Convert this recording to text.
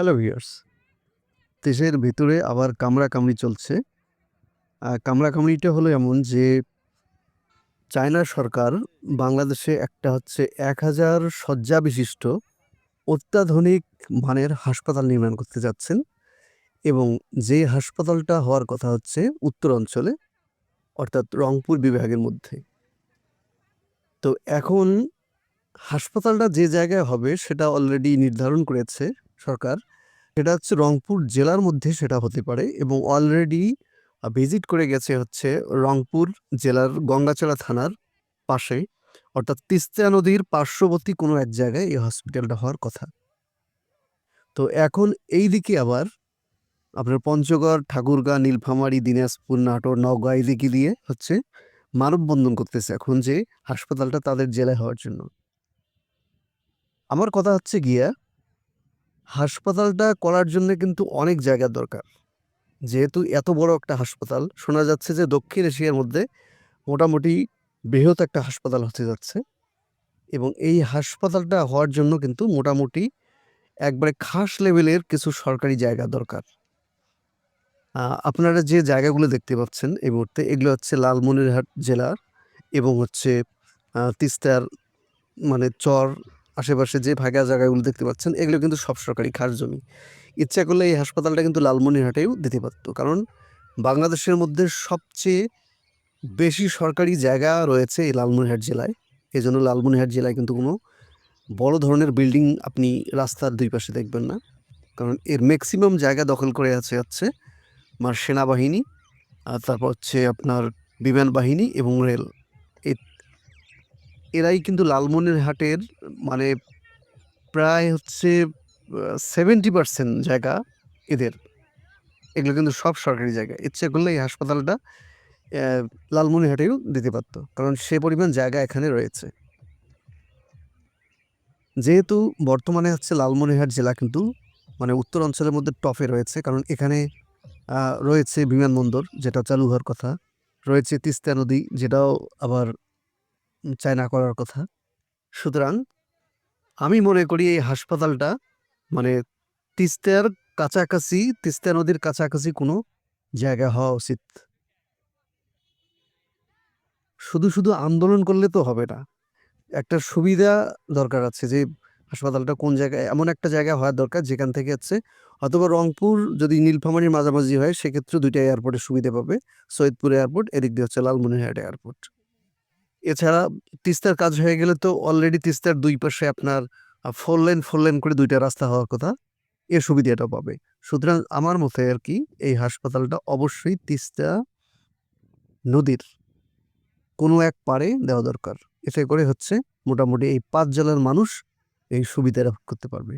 Hello viewers দেশের ভিতরে আবার কামড়াকামড়ি চলছে। আহ, কামড়াকামড়িটা হলো এমন যে চায়না সরকার বাংলাদেশে একটা হচ্ছে এক হাজার শয্যা বিশিষ্ট অত্যাধুনিক মানের হাসপাতাল নির্মাণ করতে যাচ্ছেন এবং যে হাসপাতালটা হওয়ার কথা হচ্ছে উত্তর অঞ্চলে অর্থাৎ রংপুর বিভাগের মধ্যে। তো এখন হাসপাতালটা যে জায়গায় হবে সেটা অলরেডি নির্ধারণ করেছে সরকার, সেটা হচ্ছে রংপুর জেলার মধ্যে সেটা হতে পারে এবং অলরেডি ভিজিট করে গেছে হচ্ছে রংপুর জেলার গঙ্গাচড়া থানার পাশে। অর্থাৎ তিস্তা নদীর পার্শ্ববর্তী কোনো এক জায়গায় এই হসপিটালটা হওয়ার কথা। তো এখন এই দিকে আবার আপনার পঞ্চগড়, ঠাকুরগাঁ, নীলফামারী, দিনাজপুর, নাটোর, নওগাঁ এই দিকে দিয়ে হচ্ছে মানববন্ধন করতেছে এখন যে হাসপাতালটা তাদের জেলায় হওয়ার জন্য। আমার কথা হচ্ছে গিয়া হাসপাতালটা করার জন্য কিন্তু অনেক জায়গার দরকার। যেহেতু এত বড় একটা হাসপাতাল, শোনা যাচ্ছে যে দক্ষিণ এশিয়ার মধ্যে মোটামুটি বৃহৎ একটা হাসপাতাল হতে যাচ্ছে এবং এই হাসপাতালটা হওয়ার জন্য কিন্তু মোটামুটি একবারে খাস লেভেলের কিছু সরকারি জায়গা দরকার। আপনারা যে জায়গাগুলো দেখতে পাচ্ছেন এই মুহূর্তে, এগুলো হচ্ছে লালমনিরহাট জেলার এবং হচ্ছে তিস্তার মানে চর আশেপাশে যে ভাগা জায়গাগুলো দেখতে পাচ্ছেন, এগুলো কিন্তু সব সরকারি খাস জমি। ইচ্ছা করলে এই হাসপাতালটা কিন্তু লালমনিরহাটেও দিতে পারতো। কারণ বাংলাদেশের মধ্যে সবচেয়ে বেশি সরকারি জায়গা রয়েছে এই লালমনিরহাট জেলায়। এই জন্য লালমনিরহাট জেলায় কিন্তু কোনো বড় ধরনের বিল্ডিং আপনি রাস্তার দুই পাশে দেখবেন না। কারণ এর ম্যাক্সিমাম জায়গা দখল করে আছে হচ্ছে আমার সেনাবাহিনী, আর তারপর হচ্ছে আপনার বিমান বাহিনী এবং রেল। এ- এরাই কিন্তু লালমনিরহাটের মানে প্রায় হচ্ছে সেভেন্টি পার্সেন্ট জায়গা এদের। এগুলো কিন্তু সব সরকারি জায়গা। ইচ্ছে করলে এই হাসপাতালটা লালমনিরহাটেও দিতে পারতো। কারণ সে পরিমাণ জায়গা এখানে রয়েছে। যেহেতু বর্তমানে হচ্ছে লালমনিরহাট জেলা কিন্তু মানে উত্তর অঞ্চলের মধ্যে টপে রয়েছে। কারণ এখানে রয়েছে বিমানবন্দর, যেটা চালু হওয়ার কথা। রয়েছে তিস্তা নদী, যেটাও আবার উম, চায়না করার কথা। সুতরাং আমি মনে করি এই হাসপাতালটা মানে তিস্তার কাছাকাছি তিস্তা নদীর কাছাকাছি কোনো জায়গা হওয়া উচিত। শুধু শুধু আন্দোলন করলে তো হবে না। একটা সুবিধা দরকার আছে যে হাসপাতালটা কোন জায়গায় এমন একটা জায়গা হওয়ার দরকার যেখান থেকে হচ্ছে অথবা রংপুর যদি নীলফামারীর মাঝামাঝি হয় সেক্ষেত্রে দুইটা এয়ারপোর্টের সুবিধা পাবে। সৈয়দপুর এয়ারপোর্ট এদিক দিয়ে হচ্ছে লালমনিরহাট এয়ারপোর্ট এছাড়া তিস্তার কাজ হয়ে গেলে তো অলরেডি তিস্তার দুই পাশে আপনার ফোর লেন ফোর লেন করে দুইটা রাস্তা হওয়ার কথা, এ সুবিধাটা পাবে। সুতরাং আমার মতে আর কি, এই হাসপাতালটা অবশ্যই তিস্তা নদীর কোনো এক পারে দেওয়া দরকার। এতে করে হচ্ছে মোটামুটি এই পাঁচ জেলার মানুষ এই সুবিধা করতে পারবে।